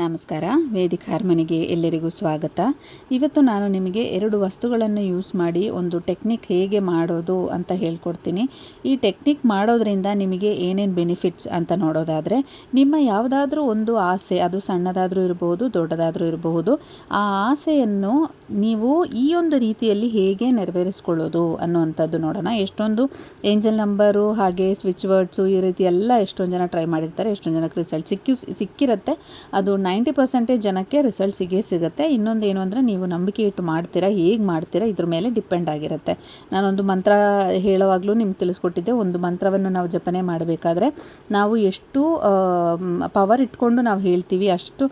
ನಮಸ್ಕಾರ. ವೇದಿಕ್ ಹಾರ್ಮನಿಗೆ ಎಲ್ಲರಿಗೂ ಸ್ವಾಗತ. ಇವತ್ತು ನಾನು ನಿಮಗೆ ಎರಡು ವಸ್ತುಗಳನ್ನು ಯೂಸ್ ಮಾಡಿ ಒಂದು ಟೆಕ್ನಿಕ್ ಹೇಗೆ ಮಾಡೋದು ಅಂತ ಹೇಳ್ಕೊಡ್ತೀನಿ. ಈ ಟೆಕ್ನಿಕ್ ಮಾಡೋದ್ರಿಂದ ನಿಮಗೆ ಏನೇನು ಬೆನಿಫಿಟ್ಸ್ ಅಂತ ನೋಡೋದಾದರೆ, ನಿಮ್ಮ ಯಾವುದಾದ್ರೂ ಒಂದು ಆಸೆ, ಅದು ಸಣ್ಣದಾದರೂ ಇರಬಹುದು ದೊಡ್ಡದಾದರೂ ಇರಬಹುದು ಆ ಆಸೆಯನ್ನು ನೀವು ಈ ಒಂದು ರೀತಿಯಲ್ಲಿ ಹೇಗೆ ನೆರವೇರಿಸ್ಕೊಳ್ಳೋದು ಅನ್ನುವಂಥದ್ದು ನೋಡೋಣ. ಎಷ್ಟೊಂದು ಏಂಜಲ್ ನಂಬರು ಹಾಗೆ ಸ್ವಿಚ್ ವರ್ಡ್ಸು ಈ ರೀತಿ ಎಲ್ಲ ಎಷ್ಟೊಂದು ಜನ ಟ್ರೈ ಮಾಡಿರ್ತಾರೆ, ಎಷ್ಟೊಂದು ಜನಕ್ಕೆ ರಿಸಲ್ಟ್ ಸಿಕ್ಕಿ, ಸಿಕ್ಕಿರುತ್ತೆ. ಅದು ನೈಂಟಿ ಪರ್ಸೆಂಟೇಜ್ ಜನಕ್ಕೆ ರಿಸಲ್ಟ್ ಸಿಗೇ ಸಿಗುತ್ತೆ. ಇನ್ನೊಂದು ಏನು ಅಂದರೆ ನೀವು ನಂಬಿಕೆ ಇಟ್ಟು ಮಾಡ್ತೀರಾ, ಹೇಗೆ ಮಾಡ್ತೀರಾ, ಇದ್ರ ಮೇಲೆ ಡಿಪೆಂಡ್ ಆಗಿರುತ್ತೆ. ನಾನೊಂದು ಮಂತ್ರ ಹೇಳುವಾಗಲೂ ನಿಮ್ಗೆ ತಿಳಿಸ್ಕೊಟ್ಟಿದ್ದೆ. ಒಂದು ಮಂತ್ರವನ್ನು ನಾವು ಜಪನೆ ಮಾಡಬೇಕಾದ್ರೆ ನಾವು ಎಷ್ಟು ಪವರ್ ಇಟ್ಕೊಂಡು ನಾವು ಹೇಳ್ತೀವಿ, ಅಷ್ಟು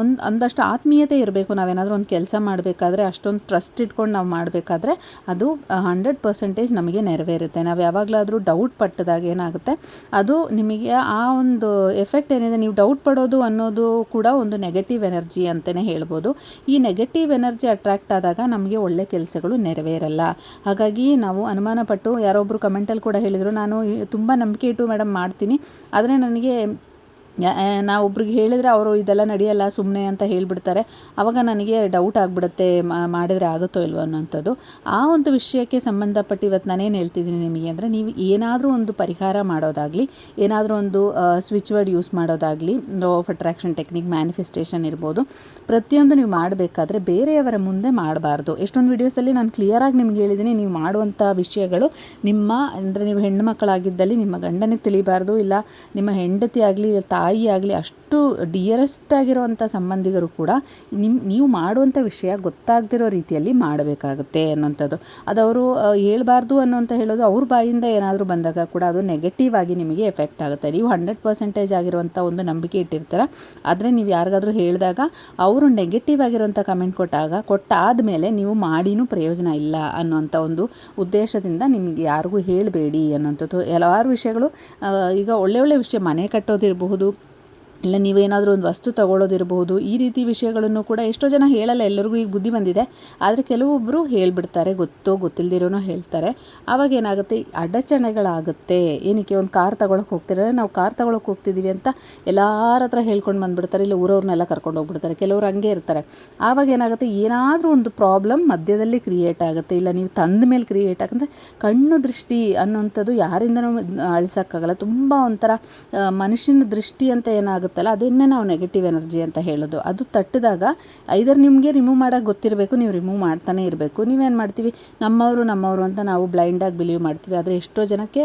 ಒಂದು, ಒಂದಷ್ಟು ಆತ್ಮೀಯತೆ ಇರಬೇಕು. ನಾವೇನಾದರೂ ಒಂದು ಕೆಲಸ ಮಾಡಬೇಕಾದ್ರೆ, ಅಷ್ಟೊಂದು ಟ್ರಸ್ಟ್ ಇಟ್ಕೊಂಡು ನಾವು ಮಾಡಬೇಕಾದ್ರೆ ಅದು ಹಂಡ್ರೆಡ್ ಪರ್ಸೆಂಟೇಜ್ ನಮಗೆ ನೆರವೇರುತ್ತೆ. ನಾವು ಯಾವಾಗಲಾದರೂ ಡೌಟ್ ಪಟ್ಟದಾಗ ಏನಾಗುತ್ತೆ, ಅದು ನಿಮಗೆ ಆ ಒಂದು ಎಫೆಕ್ಟ್ ಏನಿದೆ, ನೀವು ಡೌಟ್ ಪಡೋದು ಅನ್ನೋದು ಕೂಡ ಒಂದು ನೆಗೆಟಿವ್ ಎನರ್ಜಿ ಅಂತಲೇ ಹೇಳ್ಬೋದು. ಈ ನೆಗೆಟಿವ್ ಎನರ್ಜಿ ಅಟ್ರ್ಯಾಕ್ಟ್ ಆದಾಗ ನಮಗೆ ಒಳ್ಳೆ ಕೆಲಸಗಳು ನೆರವೇರಲ್ಲ. ಹಾಗಾಗಿ ನಾವು ಅನುಮಾನಪಟ್ಟು ಯಾರೊಬ್ಬರು ಕಮೆಂಟಲ್ಲಿ ಕೂಡ ಹೇಳಿದರು, ನಾನು ತುಂಬ ನಂಬಿಕೆ ಇಟ್ಟು ಮೇಡಮ್ ಮಾಡ್ತೀನಿ, ಆದರೆ ನನಗೆ ನಾವು ಒಬ್ರಿಗೆ ಹೇಳಿದರೆ ಅವರು ಇದೆಲ್ಲ ನಡೆಯಲ್ಲ ಸುಮ್ಮನೆ ಅಂತ ಹೇಳಿಬಿಡ್ತಾರೆ. ಆವಾಗ ನನಗೆ ಡೌಟ್ ಆಗಿಬಿಡುತ್ತೆ ಮಾಡಿದರೆ ಆಗುತ್ತೋ ಇಲ್ವೋ ಅನ್ನೋಂಥದ್ದು ಆ ಒಂದು ವಿಷಯಕ್ಕೆ ಸಂಬಂಧಪಟ್ಟು ಇವತ್ತು ನಾನೇನು ಹೇಳ್ತಿದ್ದೀನಿ ನಿಮಗೆ ಅಂದರೆ, ನೀವು ಏನಾದರೂ ಒಂದು ಪರಿಹಾರ ಮಾಡೋದಾಗಲಿ, ಏನಾದರೂ ಒಂದು ಸ್ವಿಚ್ ವರ್ಡ್ ಯೂಸ್ ಮಾಡೋದಾಗಲಿ law of attraction technique manifestation ಇರ್ಬೋದು, ಪ್ರತಿಯೊಂದು ನೀವು ಮಾಡಬೇಕಾದ್ರೆ ಬೇರೆಯವರ ಮುಂದೆ ಮಾಡಬಾರ್ದು. ಎಷ್ಟೊಂದು ವೀಡಿಯೋಸಲ್ಲಿ ನಾನು ಕ್ಲಿಯರಾಗಿ ನಿಮ್ಗೆ ಹೇಳಿದ್ದೀನಿ ನೀವು ಮಾಡುವಂಥ ವಿಷಯಗಳು ನಿಮ್ಮ, ಅಂದರೆ ನೀವು ಹೆಣ್ಣು ಮಕ್ಕಳಾಗಿದ್ದಲ್ಲಿ ನಿಮ್ಮ ಗಂಡನಿಗೆ ತಿಳಿಬಾರ್ದು, ಇಲ್ಲ ನಿಮ್ಮ ಹೆಂಡತಿ ಆಗಲಿ ತಾ ತಾಯಿ ಆಗಲಿ, ಅಷ್ಟು ಡಿಯರೆಸ್ಟ್ ಆಗಿರುವಂಥ ಸಂಬಂಧಿಗರು ಕೂಡ ನಿಮ್ಮ ನೀವು ಮಾಡುವಂಥ ವಿಷಯ ಗೊತ್ತಾಗದಿರೋ ರೀತಿಯಲ್ಲಿ ಮಾಡಬೇಕಾಗುತ್ತೆ ಅನ್ನೋಂಥದ್ದು ಅದು ಅವರು ಹೇಳಬಾರ್ದು ಅನ್ನೋಂಥ ಹೇಳೋದು ಅವ್ರ ಬಾಯಿಂದ ಏನಾದರೂ ಬಂದಾಗ ಕೂಡ ಅದು ನೆಗೆಟಿವ್ ಆಗಿ ನಿಮಗೆ ಎಫೆಕ್ಟ್ ಆಗುತ್ತೆ. ನೀವು ಹಂಡ್ರೆಡ್ ಪರ್ಸೆಂಟೇಜ್ ಆಗಿರುವಂಥ ಒಂದು ನಂಬಿಕೆ ಇಟ್ಟಿರ್ತೀರ, ಆದರೆ ನೀವು ಯಾರಿಗಾದರೂ ಹೇಳಿದಾಗ ಅವರು ನೆಗೆಟಿವ್ ಆಗಿರುವಂಥ ಕಮೆಂಟ್ ಕೊಟ್ಟಾಗ ಕೊಟ್ಟಾದ ಮೇಲೆ ನೀವು ಮಾಡಿನೂ ಪ್ರಯೋಜನ ಇಲ್ಲ ಅನ್ನೋಂಥ ಒಂದು ಉದ್ದೇಶದಿಂದ ನಿಮಗೆ ಯಾರಿಗೂ ಹೇಳಬೇಡಿ ಅನ್ನೋಂಥದ್ದು ಹಲವಾರು ವಿಷಯಗಳು ಈಗ ಒಳ್ಳೆ ಒಳ್ಳೆ ವಿಷಯ ಮನೆ ಕಟ್ಟೋದಿರಬಹುದು ಇಲ್ಲ, ನೀವೇನಾದರೂ ಒಂದು ವಸ್ತು ತಗೊಳ್ಳೋದಿರಬಹುದು ಈ ರೀತಿ ವಿಷಯಗಳನ್ನು ಕೂಡ ಎಷ್ಟೋ ಜನ ಹೇಳಲ್ಲ, ಎಲ್ಲರಿಗೂ ಈಗ ಬುದ್ಧಿ ಬಂದಿದೆ. ಆದರೆ ಕೆಲವೊಬ್ಬರು ಹೇಳಿಬಿಡ್ತಾರೆ, ಗೊತ್ತೋ ಗೊತ್ತಿಲ್ಲದಿರೋನೋ ಹೇಳ್ತಾರೆ. ಆವಾಗ ಏನಾಗುತ್ತೆ? ಅಡಚಣೆಗಳಾಗುತ್ತೆ. ಏನಕ್ಕೆ ಒಂದು ಕಾರ್ ತಗೊಳಕ್ಕೆ ಹೋಗ್ತಿರೋ ನಾವು ಕಾರ್ ತಗೊಳಕ್ಕೆ ಹೋಗ್ತಿದ್ದೀವಿ ಅಂತ ಎಲ್ಲರ ಹತ್ರ ಹೇಳ್ಕೊಂಡು ಬಂದುಬಿಡ್ತಾರೆ, ಇಲ್ಲ ಊರವ್ರನ್ನೆಲ್ಲ ಕರ್ಕೊಂಡು ಹೋಗ್ಬಿಡ್ತಾರೆ, ಕೆಲವರು ಹಂಗೆ ಇರ್ತಾರೆ. ಆವಾಗ ಏನಾಗುತ್ತೆ? ಏನಾದರೂ ಒಂದು ಪ್ರಾಬ್ಲಮ್ ಮಧ್ಯದಲ್ಲಿ ಕ್ರಿಯೇಟ್ ಆಗುತ್ತೆ. ಇಲ್ಲ, ನೀವು ತಂದ ಮೇಲೆ ಕ್ರಿಯೇಟ್ ಆಗಂದರೆ ಕಣ್ಣು ದೃಷ್ಟಿ ಅನ್ನೋಂಥದ್ದು ಯಾರಿಂದನೂ ಅಳಿಸೋಕ್ಕಾಗಲ್ಲ. ತುಂಬ ಒಂಥರ ಮನುಷ್ಯನ ದೃಷ್ಟಿ ಅಂತ ಏನಾಗುತ್ತೆ? ಬರುತ್ತಲ್ಲ, ಅದನ್ನೇ ನಾವು ನೆಗೆಟಿವ್ ಎನರ್ಜಿ ಅಂತ ಹೇಳೋದು. ಅದು ತಟ್ಟಿದಾಗ ಐದರ್ ನಿಮಗೆ ರಿಮೂವ್ ಮಾಡೋಕ್ಕೆ ಗೊತ್ತಿರಬೇಕು, ನೀವು ರಿಮೂವ್ ಮಾಡ್ತಾನೆ ಇರಬೇಕು. ನೀವೇನು ಮಾಡ್ತೀವಿ? ನಮ್ಮವರು ನಮ್ಮವರು ಅಂತ ನಾವು ಬ್ಲೈಂಡಾಗಿ ಬಿಲೀವ್ ಮಾಡ್ತೀವಿ. ಆದರೆ ಎಷ್ಟೋ ಜನಕ್ಕೆ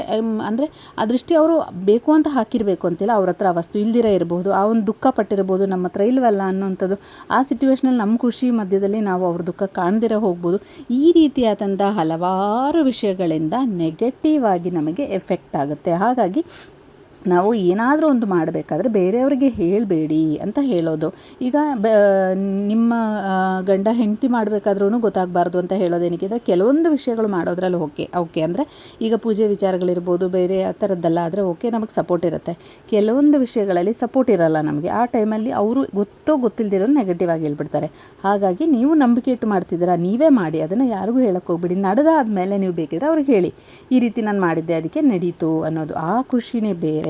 ಅಂದರೆ ಆ ದೃಷ್ಟಿ ಅವರು ಬೇಕು ಅಂತ ಹಾಕಿರಬೇಕು ಅಂತಿಲ್ಲ. ಅವ್ರ ಹತ್ರ ವಸ್ತು ಇಲ್ದಿರೇ ಇರಬಹುದು, ಆ ಒಂದು ದುಃಖ ಪಟ್ಟಿರ್ಬೋದು, ನಮ್ಮ ಹತ್ರ ಇಲ್ವಲ್ಲ ಅನ್ನೋಂಥದ್ದು ಆ ಸಿಚುವೇಶನಲ್ಲಿ ನಮ್ಮ ಖುಷಿ ಮಧ್ಯದಲ್ಲಿ ನಾವು ಅವ್ರ ದುಃಖ ಕಾಣದಿರೋ ಹೋಗ್ಬೋದು. ಈ ರೀತಿಯಾದಂಥ ಹಲವಾರು ವಿಷಯಗಳಿಂದ ನೆಗೆಟಿವ್ ಆಗಿ ನಮಗೆ ಎಫೆಕ್ಟ್ ಆಗುತ್ತೆ. ಹಾಗಾಗಿ ನಾವು ಏನಾದರೂ ಒಂದು ಮಾಡಬೇಕಾದ್ರೆ ಬೇರೆಯವರಿಗೆ ಹೇಳಬೇಡಿ ಅಂತ ಹೇಳೋದು. ಈಗ ಬ, ನಿಮ್ಮ ಗಂಡ ಹೆಂಡತಿ ಮಾಡಬೇಕಾದ್ರೂ ಗೊತ್ತಾಗಬಾರ್ದು ಅಂತ ಹೇಳೋದೇನಕ್ಕೆ, ಅಂದರೆ ಕೆಲವೊಂದು ವಿಷಯಗಳು ಮಾಡೋದ್ರಲ್ಲಿ ಓಕೆ ಓಕೆ ಅಂದರೆ ಈಗ ಪೂಜೆ ವಿಚಾರಗಳಿರ್ಬೋದು, ಬೇರೆ ಆ ಥರದ್ದೆಲ್ಲ ಆದರೆ ಓಕೆ, ನಮಗೆ ಸಪೋರ್ಟ್ ಇರುತ್ತೆ. ಕೆಲವೊಂದು ವಿಷಯಗಳಲ್ಲಿ ಸಪೋರ್ಟ್ ಇರಲ್ಲ ನಮಗೆ. ಆ ಟೈಮಲ್ಲಿ ಅವರು ಗೊತ್ತೋ ಗೊತ್ತಿಲ್ಲದಿರೋ ನೆಗೆಟಿವ್ ಆಗಿ ಹೇಳ್ಬಿಡ್ತಾರೆ. ಹಾಗಾಗಿ ನೀವು ನಂಬಿಕೆ ಇಟ್ಟು ಮಾಡ್ತಿದ್ದೀರಾ, ನೀವೇ ಮಾಡಿ. ಅದನ್ನು ಯಾರಿಗೂ ಹೇಳಕ್ಕೆ ಹೋಗ್ಬಿಡಿ. ನಡೆದಾದ ಮೇಲೆ ನೀವು ಬೇಕಿದ್ರೆ ಅವ್ರಿಗೆ ಹೇಳಿ. ಈ ರೀತಿ ನಾನು ಮಾಡಿದ್ದೆ, ಅದಕ್ಕೆ ನಡೀತು ಅನ್ನೋದು. ಆ ಖುಷಿನೇ ಬೇರೆ.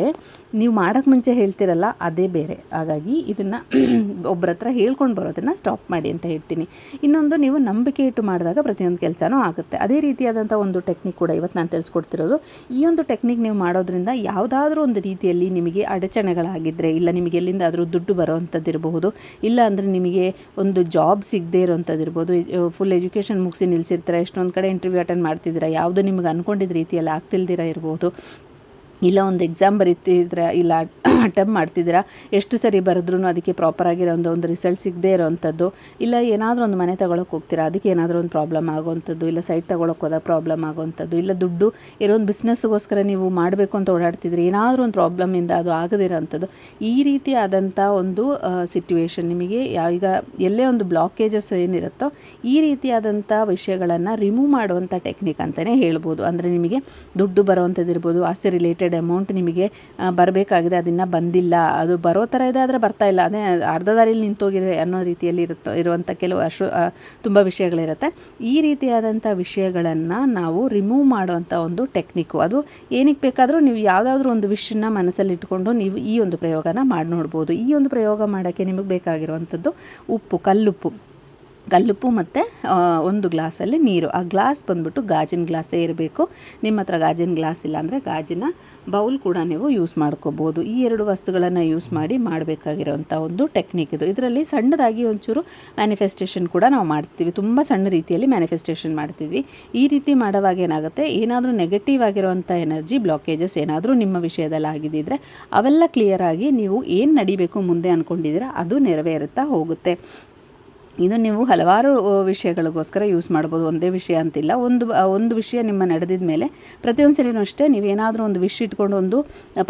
ನೀವು ಮಾಡೋಕ್ಕೆ ಮುಂಚೆ ಹೇಳ್ತಿರಲ್ಲ, ಅದೇ ಬೇರೆ. ಹಾಗಾಗಿ ಇದನ್ನು ಒಬ್ಬರ ಹತ್ರ ಹೇಳ್ಕೊಂಡು ಬರೋದನ್ನು ಸ್ಟಾಪ್ ಮಾಡಿ ಅಂತ ಹೇಳ್ತೀನಿ. ಇನ್ನೊಂದು, ನೀವು ನಂಬಿಕೆ ಇಟ್ಟು ಮಾಡಿದಾಗ ಪ್ರತಿಯೊಂದು ಕೆಲಸನೂ ಆಗುತ್ತೆ. ಅದೇ ರೀತಿಯಾದಂಥ ಒಂದು ಟೆಕ್ನಿಕ್ ಕೂಡ ಇವತ್ತು ನಾನು ತಿಳಿಸ್ಕೊಡ್ತಿರೋದು. ಈ ಒಂದು ಟೆಕ್ನಿಕ್ ನೀವು ಮಾಡೋದ್ರಿಂದ ಯಾವುದಾದ್ರೂ ಒಂದು ರೀತಿಯಲ್ಲಿ ನಿಮಗೆ ಅಡಚಣೆಗಳಾಗಿದ್ದರೆ ಇಲ್ಲ ನಿಮಗೆ ಎಲ್ಲಿಂದಾದರೂ ದುಡ್ಡು ಬರೋವಂಥದ್ದು ಇರಬಹುದು ಇಲ್ಲ ಅಂದರೆ ನಿಮಗೆ ಒಂದು ಜಾಬ್ ಸಿಗದೇ ಇರೋವಂಥದ್ದಿರ್ಬೋದು ಫುಲ್ ಎಜುಕೇಷನ್ ಮುಗಿಸಿ ನಿಲ್ಲಿಸಿರ್ತೀರಾ ಎಷ್ಟೊಂದು ಕಡೆ ಇಂಟರ್ವ್ಯೂ ಅಟೆಂಡ್ ಮಾಡ್ತಿದ್ದೀರಾ, ಯಾವುದು ನಿಮಗೆ ಅಂದ್ಕೊಂಡಿದ್ದ ರೀತಿಯಲ್ಲಿ ಆಗ್ತಿಲ್ದಿರ ಇರ್ಬೋದು ಇಲ್ಲ ಒಂದು ಎಕ್ಸಾಮ್ ಬರೀತಿದ್ರೆ ಇಲ್ಲ. ಅಟೆಂಪ್ ಮಾಡ್ತಿದ್ದೀರಾ? ಎಷ್ಟು ಸರಿ ಬರೆದ್ರೂ ಅದಕ್ಕೆ ಪ್ರಾಪರಾಗಿರೋ ಒಂದು ಒಂದು ರಿಸಲ್ಟ್ ಸಿಗದೇ ಇರೋವಂಥದ್ದು ಇಲ್ಲ, ಏನಾದರೂ ಒಂದು ಮನೆ ತಗೊಳಕ್ಕೆ ಹೋಗ್ತೀರಾ? ಅದಕ್ಕೆ ಏನಾದರೂ ಒಂದು ಪ್ರಾಬ್ಲಮ್ ಆಗೋವಂಥದ್ದು ಇಲ್ಲ ಸೈಟ್ ತಗೊಳಕ್ಕೆ ಹೋದ ಪ್ರಾಬ್ಲಮ್ ಆಗೋವಂಥದ್ದು ಇಲ್ಲ, ದುಡ್ಡು, ಏನೋ ಒಂದು ಬಿಸ್ನೆಸ್ಗೋಸ್ಕರ ನೀವು ಮಾಡಬೇಕು ಅಂತ ಓಡಾಡ್ತಿದ್ರಿ. ಏನಾದರೂ ಒಂದು ಪ್ರಾಬ್ಲಮಿಂದ ಅದು ಆಗದಿರೋಂಥದ್ದು ಈ ರೀತಿ ಆದಂಥ ಒಂದು ಸಿಟ್ಯುವೇಶನ್ ನಿಮಗೆ ಈಗ ಎಲ್ಲೇ ಒಂದು ಬ್ಲಾಕೇಜಸ್ ಏನಿರುತ್ತೋ, ಈ ರೀತಿಯಾದಂಥ ವಿಷಯಗಳನ್ನು ರಿಮೂವ್ ಮಾಡುವಂಥ ಟೆಕ್ನಿಕ್ ಅಂತಲೇ ಹೇಳ್ಬೋದು. ಅಂದರೆ ನಿಮಗೆ ದುಡ್ಡು ಬರೋವಂಥದ್ದು ಇರ್ಬೋದು ಆಸೆ ರಿಲೇಟೆಡ್ ಅಮೌಂಟ್ ನಿಮಗೆ ಬರಬೇಕಾಗಿದೆ, ಅದನ್ನು ಬಂದಿಲ್ಲ. ಅದು ಬರೋ ಥರ ಇದೆ ಆದರೆ ಬರ್ತಾ ಇಲ್ಲ. ಅದೇ ಅರ್ಧ ದಾರಿಲಿ ನಿಂತೋಗಿದೆ ಅನ್ನೋ ರೀತಿಯಲ್ಲಿ ಇರುತ್ತೋ, ಇರುವಂಥ ಕೆಲವು ಅಶು ತುಂಬ ವಿಷಯಗಳಿರುತ್ತೆ. ಈ ರೀತಿಯಾದಂಥ ವಿಷಯಗಳನ್ನು ನಾವು ರಿಮೂವ್ ಮಾಡುವಂಥ ಒಂದು ಟೆಕ್ನಿಕ್ಕು ಅದು ಏನಕ್ಕೆ ಬೇಕಾದರೂ ನೀವು ಯಾವುದಾದ್ರೂ ಒಂದು ವಿಷಯನ ಮನಸ್ಸಲ್ಲಿ ಇಟ್ಕೊಂಡು ನೀವು ಈ ಒಂದು ಪ್ರಯೋಗನ ಮಾಡಿ ನೋಡ್ಬೋದು. ಈ ಒಂದು ಪ್ರಯೋಗ ಮಾಡೋಕ್ಕೆ ನಿಮಗೆ ಬೇಕಾಗಿರುವಂಥದ್ದು ಉಪ್ಪು, ಕಲ್ಲುಪ್ಪು. ಕಲ್ಲುಪ್ಪು ಮತ್ತು ಒಂದು ಗ್ಲಾಸಲ್ಲಿ ನೀರು. ಆ ಗ್ಲಾಸ್ ಬಂದ್ಬಿಟ್ಟು ಗಾಜಿನ ಗ್ಲಾಸೇ ಇರಬೇಕು. ನಿಮ್ಮ ಹತ್ರ ಗಾಜಿನ ಗ್ಲಾಸ್ ಇಲ್ಲ ಅಂದರೆ ಗಾಜಿನ ಬೌಲ್ ಕೂಡ ನೀವು ಯೂಸ್ ಮಾಡ್ಕೋಬೋದು. ಈ ಎರಡು ವಸ್ತುಗಳನ್ನು ಯೂಸ್ ಮಾಡಿ ಮಾಡಬೇಕಾಗಿರೋಂಥ ಒಂದು ಟೆಕ್ನಿಕ್ ಇದು. ಇದರಲ್ಲಿ ಸಣ್ಣದಾಗಿ ಒಂಚೂರು ಮ್ಯಾನಿಫೆಸ್ಟೇಷನ್ ಕೂಡ ನಾವು ಮಾಡ್ತೀವಿ. ತುಂಬ ಸಣ್ಣ ರೀತಿಯಲ್ಲಿ ಮ್ಯಾನಿಫೆಸ್ಟೇಷನ್ ಮಾಡ್ತೀವಿ. ಈ ರೀತಿ ಮಾಡೋವಾಗ ಏನಾಗುತ್ತೆ? ಏನಾದರೂ ನೆಗೆಟಿವ್ ಆಗಿರುವಂಥ ಎನರ್ಜಿ ಬ್ಲಾಕೇಜಸ್ ಏನಾದರೂ ನಿಮ್ಮ ವಿಷಯದಲ್ಲಿ ಆಗಿದ್ದಿದ್ರೆ ಅವೆಲ್ಲ ಕ್ಲಿಯರ್ ಆಗಿ ನೀವು ಏನು ನಡಿಬೇಕು ಮುಂದೆ ಅಂದ್ಕೊಂಡಿದ್ದೀರಾ ಅದು ನೆರವೇರುತ್ತಾ ಹೋಗುತ್ತೆ. ಇದು ನೀವು ಹಲವಾರು ವಿಷಯಗಳಿಗೋಸ್ಕರ ಯೂಸ್ ಮಾಡ್ಬೋದು. ಒಂದೇ ವಿಷಯ ಅಂತಿಲ್ಲ. ಒಂದು ಒಂದು ವಿಷಯ ನಿಮ್ಮ ನಡೆದಿದ ಮೇಲೆ ಪ್ರತಿಯೊಂದು ಸಲಿನೂ ಅಷ್ಟೇ ನೀವೇನಾದರೂ ಒಂದು ವಿಷ್ ಇಟ್ಕೊಂಡು ಒಂದು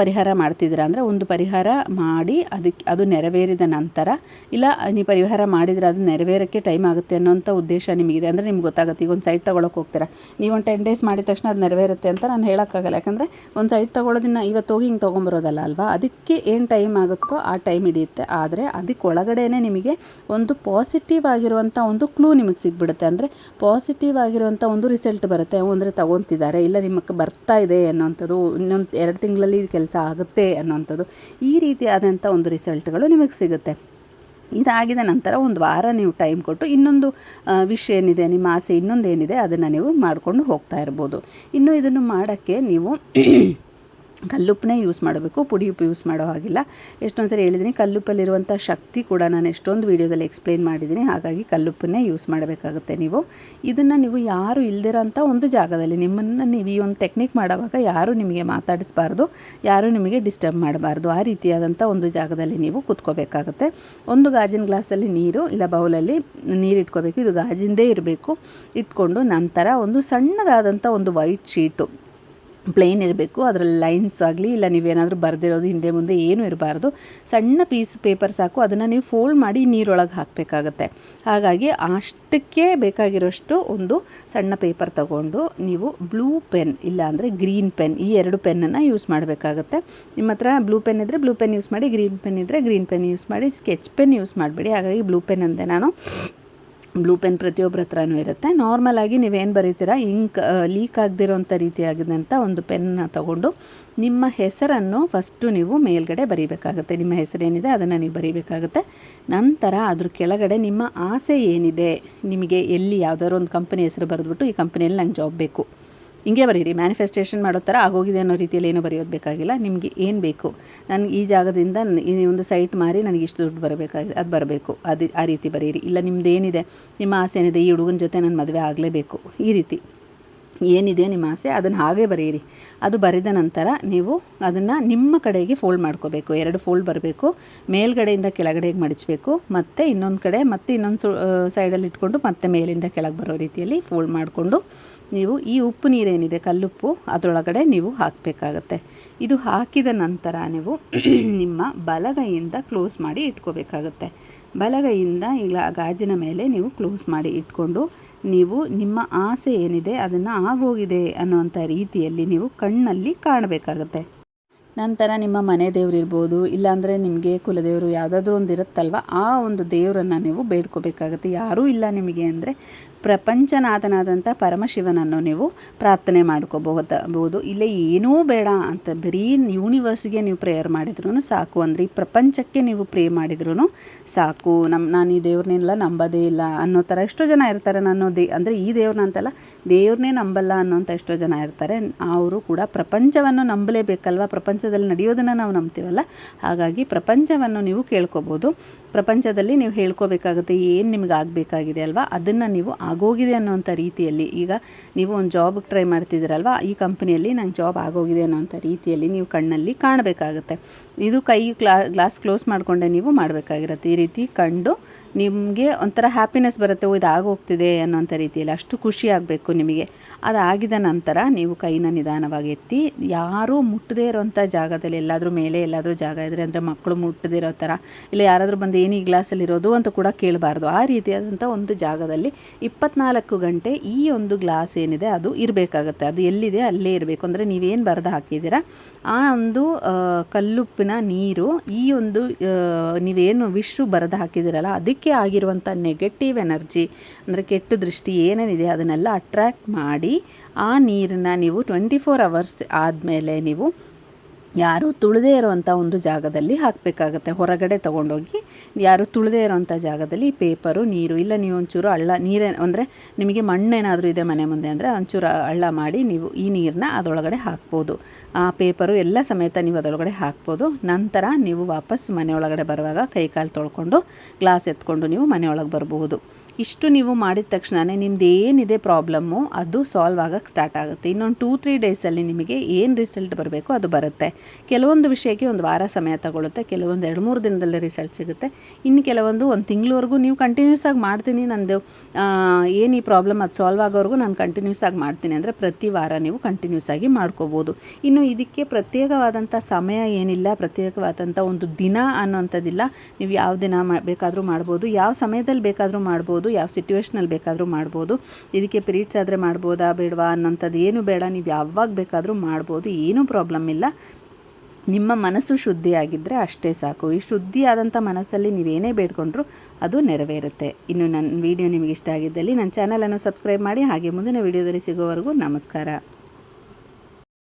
ಪರಿಹಾರ ಮಾಡ್ತಿದ್ದೀರಾ ಅಂದರೆ ಒಂದು ಪರಿಹಾರ ಮಾಡಿ ಅದಕ್ಕೆ ಅದು ನೆರವೇರಿದ ನಂತರ ಇಲ್ಲ ನೀವು ಪರಿಹಾರ ಮಾಡಿದರೆ ಅದು ನೆರವೇರೋಕ್ಕೆ ಟೈಮ್ ಆಗುತ್ತೆ ಅನ್ನೋಂಥ ಉದ್ದೇಶ ನಿಮಗಿದೆ ಅಂದರೆ ನಿಮ್ಗೆ ಗೊತ್ತಾಗುತ್ತೆ. ಈಗ ಒಂದು ಸೈಟ್ ತೊಗೊಳಕ್ಕೆ ಹೋಗ್ತೀರಾ. ನೀವು ಒಂದು ಟೆನ್ ಡೇಸ್ ಮಾಡಿದ ತಕ್ಷಣ ಅದು ನೆರವೇರುತ್ತೆ ಅಂತ ನಾನು ಹೇಳೋಕ್ಕಾಗಲ್ಲ. ಯಾಕಂದರೆ ಒಂದು ಸೈಟ್ ತೊಗೊಳೋದನ್ನ ಇವತ್ತು ಹೋಗಿ ಹಿಂಗೆ ತೊಗೊಂಬರೋದಲ್ಲ ಅಲ್ವಾ? ಅದಕ್ಕೆ ಏನು ಟೈಮ್ ಆಗುತ್ತೋ ಆ ಟೈಮ್ ಹಿಡಿಯುತ್ತೆ. ಆದರೆ ಅದಕ್ಕೆ ಒಳಗಡೆನೇ ನಿಮಗೆ ಒಂದು ಪಾಸಿಟಿವ್ ಆಗಿರುವಂಥ ಒಂದು ಕ್ಲೂ ನಿಮಗೆ ಸಿಗ್ಬಿಡುತ್ತೆ. ಅಂದರೆ ಪಾಸಿಟಿವ್ ಆಗಿರುವಂಥ ಒಂದು ರಿಸಲ್ಟ್ ಬರುತ್ತೆ. ಅಂದರೆ ತಗೊತಿದ್ದಾರೆ. ಇಲ್ಲ ನಿಮಗೆ ಬರ್ತಾ ಇದೆ ಅನ್ನೋಂಥದ್ದು ಇನ್ನೊಂದು ಎರಡು ತಿಂಗಳಲ್ಲಿ ಕೆಲಸ ಆಗುತ್ತೆ ಅನ್ನೋಂಥದ್ದು ಈ ರೀತಿಯಾದಂಥ ಒಂದು ರಿಸಲ್ಟ್ಗಳು ನಿಮಗೆ ಸಿಗುತ್ತೆ. ಇದಾಗಿದ ನಂತರ ಒಂದು ವಾರ ನೀವು ಟೈಮ್ ಕೊಟ್ಟು ಇನ್ನೊಂದು ವಿಷ್ ಏನಿದೆ, ನಿಮ್ಮ ಆಸೆ ಇನ್ನೊಂದು ಏನಿದೆ, ಅದನ್ನು ನೀವು ಮಾಡಿಕೊಂಡು ಹೋಗ್ತಾ ಇರ್ಬೋದು. ಇನ್ನು ಇದನ್ನು ಮಾಡೋಕ್ಕೆ ನೀವು ಕಲ್ಲುಪ್ಪನ್ನೇ ಯೂಸ್ ಮಾಡಬೇಕು, ಪುಡಿ ಉಪ್ಪು ಯೂಸ್ ಮಾಡೋ ಹಾಗಿಲ್ಲ. ಎಷ್ಟೊಂದು ಸರಿ ಹೇಳಿದ್ದೀನಿ ಕಲ್ಲುಪ್ಪಲ್ಲಿರುವಂಥ ಶಕ್ತಿ ಕೂಡ ನಾನು ಎಷ್ಟೊಂದು ವೀಡಿಯೋದಲ್ಲಿ ಎಕ್ಸ್ಪ್ಲೇನ್ ಮಾಡಿದ್ದೀನಿ ಹಾಗಾಗಿ ಕಲ್ಲುಪ್ಪನ್ನೇ ಯೂಸ್ ಮಾಡಬೇಕಾಗುತ್ತೆ ನೀವು. ಇದನ್ನು ನೀವು ಯಾರು ಇಲ್ಲದಿರೋಂಥ ಒಂದು ಜಾಗದಲ್ಲಿ, ನಿಮ್ಮನ್ನು ನೀವು ಈ ಒಂದು ಟೆಕ್ನಿಕ್ ಮಾಡೋವಾಗ ಯಾರೂ ನಿಮಗೆ ಮಾತಾಡಿಸ್ಬಾರ್ದು, ಯಾರೂ ನಿಮಗೆ ಡಿಸ್ಟರ್ಬ್ ಮಾಡಬಾರ್ದು, ಆ ರೀತಿಯಾದಂಥ ಒಂದು ಜಾಗದಲ್ಲಿ ನೀವು ಕೂತ್ಕೋಬೇಕಾಗುತ್ತೆ. ಒಂದು ಗಾಜಿನ ಗ್ಲಾಸಲ್ಲಿ ನೀರು ಇಲ್ಲ ಬೌಲಲ್ಲಿ ನೀರು ಇಟ್ಕೋಬೇಕು. ಇದು ಗಾಜಿಂದೇ ಇರಬೇಕು. ಇಟ್ಕೊಂಡು ನಂತರ ಒಂದು ಸಣ್ಣದಾದಂಥ ಒಂದು ವೈಟ್ ಶೀಟು ಪ್ಲೇನ್ ಇರಬೇಕು, ಅದರಲ್ಲಿ ಲೈನ್ಸ್ ಆಗಲಿ, ಇಲ್ಲ ನೀವೇನಾದರೂ ಬರೆದಿರೋದು ಹಿಂದೆ ಮುಂದೆ ಏನೂ ಇರಬಾರ್ದು. ಸಣ್ಣ ಪೀಸ್ ಪೇಪರ್ ಸಾಕು, ಅದನ್ನು ನೀವು ಫೋಲ್ಡ್ ಮಾಡಿ ನೀರೊಳಗೆ ಹಾಕಬೇಕಾಗತ್ತೆ. ಹಾಗಾಗಿ ಅಷ್ಟಕ್ಕೆ ಬೇಕಾಗಿರೋಷ್ಟು ಒಂದು ಸಣ್ಣ ಪೇಪರ್ ತಗೊಂಡು ನೀವು ಬ್ಲೂ ಪೆನ್ ಇಲ್ಲಾಂದರೆ ಗ್ರೀನ್ ಪೆನ್, ಈ ಎರಡು ಪೆನ್ನನ್ನು ಯೂಸ್ ಮಾಡಬೇಕಾಗತ್ತೆ. ನಿಮ್ಮ ಹತ್ರ ಬ್ಲೂ ಪೆನ್ ಇದ್ದರೆ ಬ್ಲೂ ಪೆನ್ ಯೂಸ್ ಮಾಡಿ, ಗ್ರೀನ್ ಪೆನ್ ಇದ್ದರೆ ಗ್ರೀನ್ ಪೆನ್ ಯೂಸ್ ಮಾಡಿ, ಸ್ಕೆಚ್ ಪೆನ್ ಯೂಸ್ ಮಾಡಬೇಡಿ. ಹಾಗಾಗಿ ಬ್ಲೂ ಪೆನ್ ಅಂದೆ ನಾನು. ಬ್ಲೂ ಪೆನ್ ಪ್ರತಿಯೊಬ್ಬರ ಹತ್ರನೂ ಇರುತ್ತೆ. ನಾರ್ಮಲಾಗಿ ನೀವೇನು ಬರೀತೀರಾ? ಇಂಕ್ ಲೀಕ್ ಆಗದಿರೋಂಥ ರೀತಿಯಾಗಿದ್ದಂಥ ಒಂದು ಪೆನ್ನ ತಗೊಂಡು ನಿಮ್ಮ ಹೆಸರನ್ನು ಫಸ್ಟು ನೀವು ಮೇಲ್ಗಡೆ ಬರೀಬೇಕಾಗುತ್ತೆ. ನಿಮ್ಮ ಹೆಸರೇನಿದೆ ಅದನ್ನು ನೀವು ಬರೀಬೇಕಾಗುತ್ತೆ. ನಂತರ ಅದ್ರ ಕೆಳಗಡೆ ನಿಮ್ಮ ಆಸೆ ಏನಿದೆ? ನಿಮಗೆ ಎಲ್ಲಿ ಯಾವುದಾದ್ರು ಒಂದು ಕಂಪನಿ ಹೆಸರು ಬರೆದ್ಬಿಟ್ಟು ಈ ಕಂಪನಿಯಲ್ಲಿ ನಂಗೆ ಜಾಬ್ ಬೇಕು. ಹಿಂಗೆ ಬರೀರಿ ಮ್ಯಾನಿಫೆಸ್ಟೇಷನ್ ಮಾಡೋ ಥರ ಆಗೋಗಿದೆ ಅನ್ನೋ ರೀತಿಯಲ್ಲಿ ಏನೂ ಬರೆಯೋದು ಬೇಕಾಗಿಲ್ಲ. ನಿಮಗೆ ಏನು ಬೇಕು? ನನಗೆ ಈ ಜಾಗದಿಂದ ಈ ಒಂದು ಸೈಟ್ ಮಾರಿ ನನಗೆ ಇಷ್ಟು ದುಡ್ಡು ಬರಬೇಕಾಗಿದೆ. ಅದು ಬರಬೇಕು. ಅದು, ಆ ರೀತಿ ಬರೀರಿ ಇಲ್ಲ ನಿಮ್ದು ಏನಿದೆ? ನಿಮ್ಮ ಆಸೆ ಏನಿದೆ? ಈ ಹುಡುಗನ ಜೊತೆ ನನ್ನ ಮದುವೆ ಆಗಲೇಬೇಕು. ಈ ರೀತಿ. ಏನಿದೆ ನಿಮ್ಮ ಆಸೆ? ಅದನ್ನು ಹಾಗೆ ಬರೆಯಿರಿ. ಅದು ಬರೆದ ನಂತರ ನೀವು ಅದನ್ನು ನಿಮ್ಮ ಕಡೆಗೆ ಫೋಲ್ಡ್ ಮಾಡ್ಕೋಬೇಕು. ಎರಡು ಫೋಲ್ಡ್ ಬರಬೇಕು. ಮೇಲ್ಗಡೆಯಿಂದ ಕೆಳಗಡೆಗೆ ಮಡಚಬೇಕು. ಮತ್ತು ಇನ್ನೊಂದು ಕಡೆ, ಮತ್ತೆ ಇನ್ನೊಂದು ಸೈಡಲ್ಲಿ ಇಟ್ಕೊಂಡು ಮತ್ತೆ ಮೇಲಿಂದ ಕೆಳಗೆ ಬರೋ ರೀತಿಯಲ್ಲಿ ಫೋಲ್ಡ್ ಮಾಡಿಕೊಂಡು ನೀವು ಈ ಉಪ್ಪು ನೀರೇನಿದೆ, ಕಲ್ಲುಪ್ಪು, ಅದರೊಳಗಡೆ ನೀವು ಹಾಕಬೇಕಾಗತ್ತೆ. ಇದು ಹಾಕಿದ ನಂತರ ನೀವು ನಿಮ್ಮ ಬಲಗೈಯಿಂದ ಕ್ಲೋಸ್ ಮಾಡಿ ಇಟ್ಕೋಬೇಕಾಗತ್ತೆ. ಬಲಗೈಯಿಂದ ಈಗ ಗಾಜಿನ ಮೇಲೆ ನೀವು ಕ್ಲೋಸ್ ಮಾಡಿ ಇಟ್ಕೊಂಡು ನೀವು ನಿಮ್ಮ ಆಸೆ ಏನಿದೆ, ಅದನ್ನು ಆಗೋಗಿದೆ ಅನ್ನುವಂಥ ರೀತಿಯಲ್ಲಿ ನೀವು ಕಣ್ಣಲ್ಲಿ ಕಾಣಬೇಕಾಗತ್ತೆ. ನಂತರ ನಿಮ್ಮ ಮನೆ ದೇವರಿರ್ಬೋದು ಇಲ್ಲಾಂದರೆ ನಿಮಗೆ ಕುಲದೇವರು ಯಾವುದಾದ್ರೂ ಒಂದು ಇರುತ್ತಲ್ವ ಆ ಒಂದು ದೇವರನ್ನು ನೀವು ಬೇಡ್ಕೋಬೇಕಾಗುತ್ತೆ. ಯಾರೂ ಇಲ್ಲ ನಿಮಗೆ ಅಂದರೆ ಪ್ರಪಂಚನಾಥನಾದಂಥ ಪರಮಶಿವನನ್ನು ನೀವು ಪ್ರಾರ್ಥನೆ ಮಾಡ್ಕೋಬಹುದಬಹುದು ಇಲ್ಲ ಏನೂ ಬೇಡ ಅಂತ ಬರೀ ಯೂನಿವರ್ಸ್ಗೆ ನೀವು ಪ್ರೇಯರ್ ಮಾಡಿದ್ರೂ ಸಾಕು. ಅಂದರೆ ಈ ಪ್ರಪಂಚಕ್ಕೆ ನೀವು ಪ್ರೇ ಮಾಡಿದ್ರೂ ಸಾಕು. ನಮ್ಮ ನಾನು ಈ ದೇವ್ರನ್ನೆಲ್ಲ ನಂಬೋದೇ ಇಲ್ಲ ಅನ್ನೋ ಥರ ಎಷ್ಟೋ ಜನ ಇರ್ತಾರೆ ನಾನು ದೇ, ಅಂದರೆ ಈ ದೇವ್ರನ್ನ ಅಂತಲ್ಲ, ದೇವ್ರನ್ನೇ ನಂಬಲ್ಲ ಅನ್ನೋಂಥ ಎಷ್ಟೋ ಜನ ಇರ್ತಾರೆ. ಅವರು ಕೂಡ ಪ್ರಪಂಚವನ್ನು ನಂಬಲೇಬೇಕಲ್ವ? ಪ್ರಪಂಚದಲ್ಲಿ ನಡೆಯೋದನ್ನು ನಾವು ನಂಬ್ತೀವಲ್ಲ? ಹಾಗಾಗಿ ಪ್ರಪಂಚವನ್ನು ನೀವು ಕೇಳ್ಕೊಬೋದು ಪ್ರಪಂಚದಲ್ಲಿ ನೀವು ಹೇಳ್ಕೋಬೇಕಾಗುತ್ತೆ ಏನು ನಿಮ್ಗೆ ಆಗಬೇಕಾಗಿದೆ ಅಲ್ವಾ? ಅದನ್ನು ನೀವು ಆಗೋಗಿದೆ ಅನ್ನೋಂಥ ರೀತಿಯಲ್ಲಿ. ಈಗ ನೀವು ಒಂದು ಜಾಬ್ಗೆ ಟ್ರೈ ಮಾಡ್ತಿದ್ದೀರಲ್ವ? ಈ ಕಂಪ್ನಿಯಲ್ಲಿ ನಂಗೆ ಜಾಬ್ ಆಗೋಗಿದೆ ಅನ್ನೋಂಥ ರೀತಿಯಲ್ಲಿ ನೀವು ಕಣ್ಣಲ್ಲಿ ಕಾಣಬೇಕಾಗುತ್ತೆ. ಇದು ಕೈ ಕ್ಲಾ ಗ್ಲಾಸ್ ಕ್ಲೋಸ್ ಮಾಡಿಕೊಂಡೆ ನೀವು ಮಾಡಬೇಕಾಗಿರುತ್ತೆ. ಈ ರೀತಿ ಕಂಡು ನಿಮಗೆ ಒಂಥರ ಹ್ಯಾಪಿನೆಸ್ ಬರುತ್ತೆ. ಓ, ಇದು ಆಗೋಗ್ತಿದೆ ಅನ್ನೋಂಥ ರೀತಿಯಲ್ಲಿ. ಅಷ್ಟು ಖುಷಿ ಆಗಬೇಕು ನಿಮಗೆ. ಅದಾಗಿದ ನಂತರ ನೀವು ಕೈನ ನಿಧಾನವಾಗಿ ಎತ್ತಿ, ಯಾರೂ ಮುಟ್ಟದೇ ಇರೋವಂಥ ಜಾಗದಲ್ಲಿ, ಎಲ್ಲಾದರೂ ಮೇಲೆ ಎಲ್ಲಾದರೂ ಜಾಗ ಇದ್ದರೆ ಅಂದರೆ ಮಕ್ಕಳು ಮುಟ್ಟದಿರೋ ಥರ, ಇಲ್ಲ ಯಾರಾದರೂ ಬಂದು ಏನು ಈ ಗ್ಲಾಸಲ್ಲಿ ಇರೋದು ಅಂತ ಕೂಡ ಕೇಳಬಾರ್ದು. ಆ ರೀತಿಯಾದಂಥ ಒಂದು ಜಾಗದಲ್ಲಿ ಇಪ್ಪತ್ನಾಲ್ಕು ಗಂಟೆ ಈ ಒಂದು ಗ್ಲಾಸ್ ಏನಿದೆ ಅದು ಇರಬೇಕಾಗತ್ತೆ. ಅದು ಎಲ್ಲಿದೆ ಅಲ್ಲೇ ಇರಬೇಕು. ಅಂದರೆ ನೀವೇನು ಬರೆದು ಹಾಕಿದ್ದೀರಾ? ಆ ಒಂದು ಕಲ್ಲುಪ್ಪಿನ ನೀರು ಈ ಒಂದು ನೀವೇನು ವಿಶ್ರು ಬರೆದು ಹಾಕಿದಿರಲ್ಲ ಅದಕ್ಕೆ ಆಗಿರುವಂಥ ನೆಗೆಟಿವ್ ಎನರ್ಜಿ ಅಂದರೆ ಕೆಟ್ಟ ದೃಷ್ಟಿ ಏನೇನಿದೆ ಅದನ್ನೆಲ್ಲ ಅಟ್ರ್ಯಾಕ್ಟ್ ಮಾಡಿ ಆ ನೀರನ್ನ ನೀವು ಟ್ವೆಂಟಿ ಫೋರ್ ಅವರ್ಸ್ ಆದಮೇಲೆ ನೀವು ಯಾರು ತುಳಿದೇ ಇರೋವಂಥ ಒಂದು ಜಾಗದಲ್ಲಿ ಹಾಕಬೇಕಾಗತ್ತೆ. ಹೊರಗಡೆ ತೊಗೊಂಡೋಗಿ ಯಾರು ತುಳಿದೇ ಇರೋವಂಥ ಜಾಗದಲ್ಲಿ ಪೇಪರು, ನೀರು, ಇಲ್ಲ ನೀವು ಒಂಚೂರು ಹಳ್ಳ, ನೀರೇ, ಅಂದರೆ ನಿಮಗೆ ಮಣ್ಣೇನಾದರೂ ಇದೆ ಮನೆ ಮುಂದೆ ಅಂದರೆ ಒಂಚೂರು ಹಳ್ಳ ಮಾಡಿ ನೀವು ಈ ನೀರನ್ನ ಅದರೊಳಗಡೆ ಹಾಕ್ಬೋದು. ಆ ಪೇಪರು ಎಲ್ಲ ಸಮೇತ ನೀವು ಅದರೊಳಗಡೆ ಹಾಕ್ಬೋದು. ನಂತರ ನೀವು ವಾಪಸ್ ಮನೆಯೊಳಗಡೆ ಬರುವಾಗ ಕೈ ಕಾಲು ತೊಳ್ಕೊಂಡು ಗ್ಲಾಸ್ ಎತ್ಕೊಂಡು ನೀವು ಮನೆಯೊಳಗೆ ಬರಬಹುದು. ಇಷ್ಟು ನೀವು ಮಾಡಿದ ತಕ್ಷಣವೇ ನಿಮ್ದು ಏನಿದೆ ಪ್ರಾಬ್ಲಮ್ಮು, ಅದು ಸಾಲ್ವ್ ಆಗಕ್ಕೆ ಸ್ಟಾರ್ಟ್ ಆಗುತ್ತೆ. ಇನ್ನೊಂದು ಟೂ ತ್ರೀ ಡೇಸಲ್ಲಿ ನಿಮಗೆ ಏನು ರಿಸಲ್ಟ್ ಬರಬೇಕು ಅದು ಬರುತ್ತೆ. ಕೆಲವೊಂದು ವಿಷಯಕ್ಕೆ ಒಂದು ವಾರ ಸಮಯ ತಗೊಳುತ್ತೆ, ಕೆಲವೊಂದು ಎರಡು, ಮೂರು ದಿನದಲ್ಲಿ ರಿಸಲ್ಟ್ ಸಿಗುತ್ತೆ. ಇನ್ನು ಕೆಲವೊಂದು ಒಂದು ತಿಂಗಳವರೆಗೂ ನೀವು ಕಂಟಿನ್ಯೂಸ್ ಆಗಿ ಮಾಡ್ತೀನಿ ನನ್ನದು ಏನು ಈ ಪ್ರಾಬ್ಲಮ್ ಅದು ಸಾಲ್ವ್ ಆಗೋವರೆಗೂ ನಾನು ಕಂಟಿನ್ಯೂಸ್ ಆಗಿ ಮಾಡ್ತೀನಿ ಅಂದರೆ ಪ್ರತಿ ವಾರ ನೀವು ಕಂಟಿನ್ಯೂಸ್ ಆಗಿ ಮಾಡ್ಕೋಬೋದು. ಇನ್ನು ಇದಕ್ಕೆ ಪ್ರತ್ಯೇಕವಾದಂಥ ಸಮಯ ಏನಿಲ್ಲ ಪ್ರತ್ಯೇಕವಾದಂಥ ಒಂದು ದಿನ ಅನ್ನೋಂಥದ್ದಿಲ್ಲ ನೀವು ಯಾವ ದಿನ ಮಾ, ಬೇಕಾದರೂ ಮಾಡ್ಬೋದು. ಯಾವ ಸಮಯದಲ್ಲಿ ಬೇಕಾದರೂ ಮಾಡ್ಬೋದು. ಯಾವ ಸಿಟ್ಯುವೇಶ್ನಲ್ಲಿ ಬೇಕಾದರೂ ಮಾಡ್ಬೋದು. ಇದಕ್ಕೆ ಪೀರಿಯಡ್ಸ್ ಆದರೆ ಮಾಡ್ಬೋದಾ ಬೇಡವಾ ಅನ್ನೋಂಥದ್ದು ಏನು ಬೇಡ. ನೀವು ಯಾವಾಗ ಬೇಕಾದರೂ ಮಾಡ್ಬೋದು, ಏನೂ ಪ್ರಾಬ್ಲಮ್ ಇಲ್ಲ. ನಿಮ್ಮ ಮನಸ್ಸು ಶುದ್ಧಿಯಾಗಿದ್ದರೆ ಅಷ್ಟೇ ಸಾಕು. ಈ ಶುದ್ಧಿಯಾದಂಥ ಮನಸ್ಸಲ್ಲಿ ನೀವೇನೇ ಬೇಡ್ಕೊಂಡ್ರೂ ಅದು ನೆರವೇರುತ್ತೆ. ಇನ್ನು ನನ್ನ ವಿಡಿಯೋ ನಿಮಗೆ ಇಷ್ಟ ಆಗಿದ್ದಲ್ಲಿ ನನ್ನ ಚಾನಲನ್ನು ಸಬ್ಸ್ಕ್ರೈಬ್ ಮಾಡಿ, ಹಾಗೆ ಮುಂದಿನ ವಿಡಿಯೋದಲ್ಲಿ ಸಿಗೋವರೆಗೂ ನಮಸ್ಕಾರ.